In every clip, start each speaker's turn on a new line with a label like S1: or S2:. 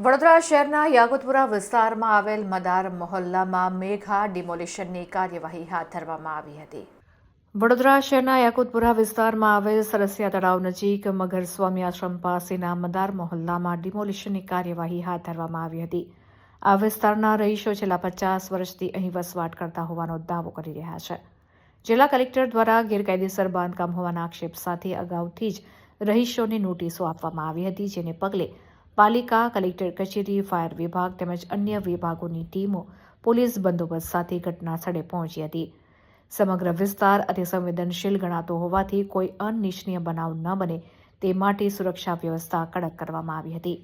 S1: વડોદરા શહેરના યાકુતપુરા વિસ્તારમાં આવેલ મદાર મહોલ્લામાં મેઘા ડિમોલિશનની કાર્યવાહી હાથ ધરવામાં આવી હતી. વડોદરા શહેરના યાકુતપુરા વિસ્તારમાં આવેલ સરસિયા તળાવ નજીક મગર સ્વામી આશ્રમ પાસેના મદાર મહોલ્લામાં ડિમોલિશનની કાર્યવાહી હાથ ધરવામાં આવી હતી. આ વિસ્તારના રહીશો છેલ્લા પચાસ વર્ષથી અહીં વસવાટ કરતા હોવાનો દાવો કરી રહ્યા છે. જિલ્લા કલેક્ટર દ્વારા ગેરકાયદેસર બાંધકામ હોવાના આક્ષેપ સાથે અગાઉથી જ રહીશોને નોટિસો આપવામાં આવી હતી, જેને પગલે પાલિકા, કલેક્ટર કચેરી, ફાયર વિભાગ તેમજ અન્ય વિભાગોની ટીમો પોલીસ બંદોબસ્ત સાથે ઘટના સ્થળે પહોંચી હતી. સમગ્ર વિસ્તાર અતિસંવેદનશીલ ગણાતો હોવાથી કોઈ અનિચ્છનીય બનાવ ન બને તે માટે સુરક્ષા વ્યવસ્થા કડક કરવામાં આવી હતી.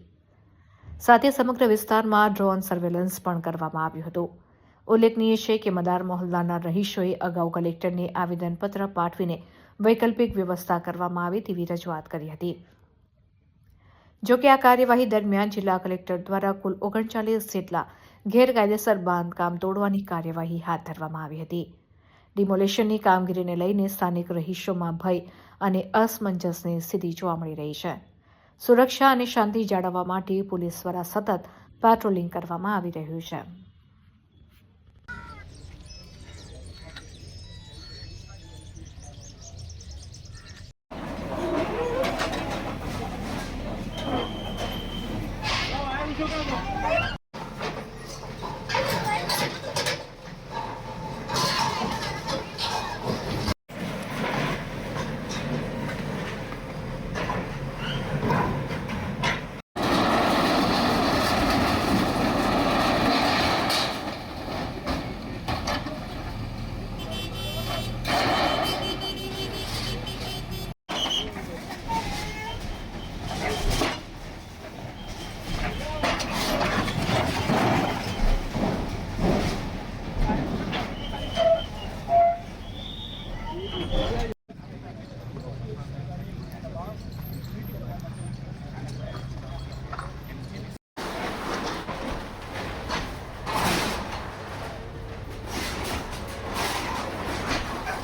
S1: સાથે સમગ્ર વિસ્તારમાં ડ્રોન સર્વેલન્સ પણ કરવામાં આવ્યું હતું. ઉલ્લેખનીય છે કે મદાર મોહલ્લાના રહીશોએ અગાઉ કલેક્ટરને આવેદનપત્ર પાઠવીને વૈકલ્પિક વ્યવસ્થા કરવામાં આવે તેવી રજૂઆત કરી હતી. જો કે આ કાર્યવાહી દરમિયાન જિલ્લા કલેક્ટર દ્વારા કુલ ઓગણચાલીસ જેટલા ગેરકાયદેસર બાંધકામ તોડવાની કાર્યવાહી હાથ ધરવામાં આવી હતી. ડિમોલેશનની કામગીરીને લઈને સ્થાનિક રહીશોમાં ભય અને અસમંજસની સ્થિતિ જોવા મળી રહી છે. સુરક્ષા અને શાંતિ જાળવવા માટે પોલીસ દ્વારા સતત પેટ્રોલિંગ કરવામાં આવી રહ્યું છે. jogar mal.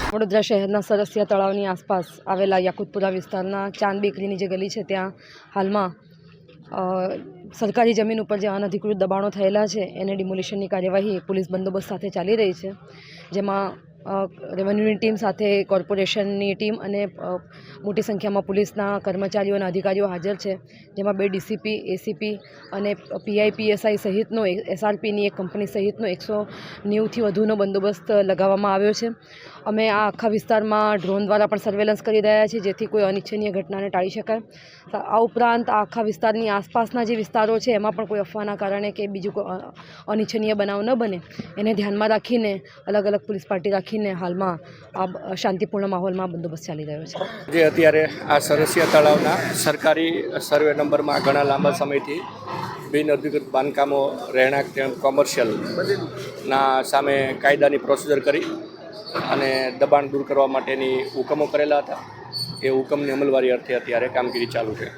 S2: વડોદરા શહેરના સરસિયા તળાવની આસપાસ આવેલા યાકુતપુરા વિસ્તારના ચાંદ બેકરીની જે ગલી છે, ત્યાં હાલમાં સરકારી જમીન ઉપર જે અનધિકૃત દબાણો થયેલા છે, એને ડિમોલિશનની કાર્યવાહી પોલીસ બંદોબસ્ત સાથે ચાલી રહી છે, જેમાં રેવન્યુની ટીમ સાથે કોર્પોરેશનની ટીમ અને મોટી સંખ્યામાં પોલીસના કર્મચારીઓ અને અધિકારીઓ હાજર છે, જેમાં બે ડીસીપી, એસીપી અને પીઆઈપીએસઆઈ સહિતનો એસઆરપીની એક કંપની સહિતનો એકસો નેવુંથી વધુનો બંદોબસ્ત લગાવવામાં આવ્યો છે. અમે આ આખા વિસ્તારમાં ડ્રોન દ્વારા પણ સર્વેલન્સ કરી રહ્યા છીએ જેથી કોઈ અનિચ્છનીય ઘટનાને ટાળી શકાય. આ ઉપરાંત આખા વિસ્તારની આસપાસના જે વિસ્તારો છે, એમાં પણ કોઈ અફવાના કારણે કે બીજું કોઈ અનિચ્છનીય બનાવ ન બને. એને ધ્યાનમાં રાખીને અલગ અલગ પોલીસ પાર્ટી રાખીને હાલમાં આ શાંતિપૂર્ણ માહોલમાં બંદોબસ્ત ચાલી રહ્યો છે.
S3: જે અત્યારે આ સરસિયા તળાવના સરકારી સર્વે નંબરમાં ઘણા લાંબા સમયથી બિન અધિકૃત બાંધકામો રહેણાંક તેમ કોમર્શિયલ ના સામે કાયદાની પ્રોસિજર કરી. અને દબાણ દૂર કરવા માટેની હુકમો કરેલા હતા. એ હુકમની અમલવારી અર્થે અત્યારે કામગીરી ચાલુ છે.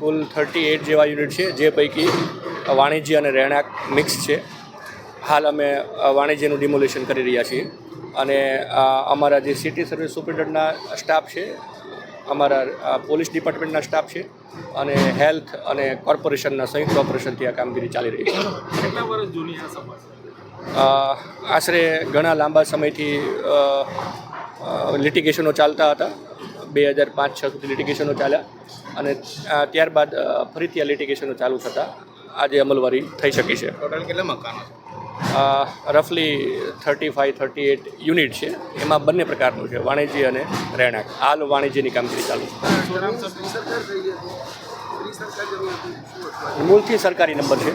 S3: કુલ થર્ટી એટ જેવા યુનિટ છે જે પૈકી વાણિજ્ય અને રહેણાંક મિક્સ છે. હાલ અમે વાણિજ્યનું ડિમોલેશન કરી રહ્યા છીએ. અને અમારા જે સિટી સર્વિસ સુપ્રિન્ટેન્ડન્ટના સ્ટાફ છે અમારા પોલીસ ડિપાર્ટમેન્ટના સ્ટાફ છે અને હેલ્થ અને કોર્પોરેશનના સંયુક્ત ઓપરેશનથી આ કામગીરી ચાલી રહી છે.
S4: કેટલા વર્ષ જૂની આ સમસ્યા
S3: આશરે ઘણા લાંબા સમયથી લિટિગેશનો ચાલતા હતા. બે હજાર પાંચ છ સુધી લિટિગેશનો ચાલ્યા અને ત્યારબાદ ફરીથી આ લિટિગેશનો ચાલુ થતાં. આજે અમલવારી થઈ શકી છે.
S4: ટોટલ કેટલા મકાનો
S3: રફલી thirty five thirty eight unit છે. એમાં બંને પ્રકારનું છે વાણિજ્ય અને રહેણાંક. હાલ વાણિજ્યની કામગીરી ચાલુ છે. મૂળથી સરકારી નંબર છે.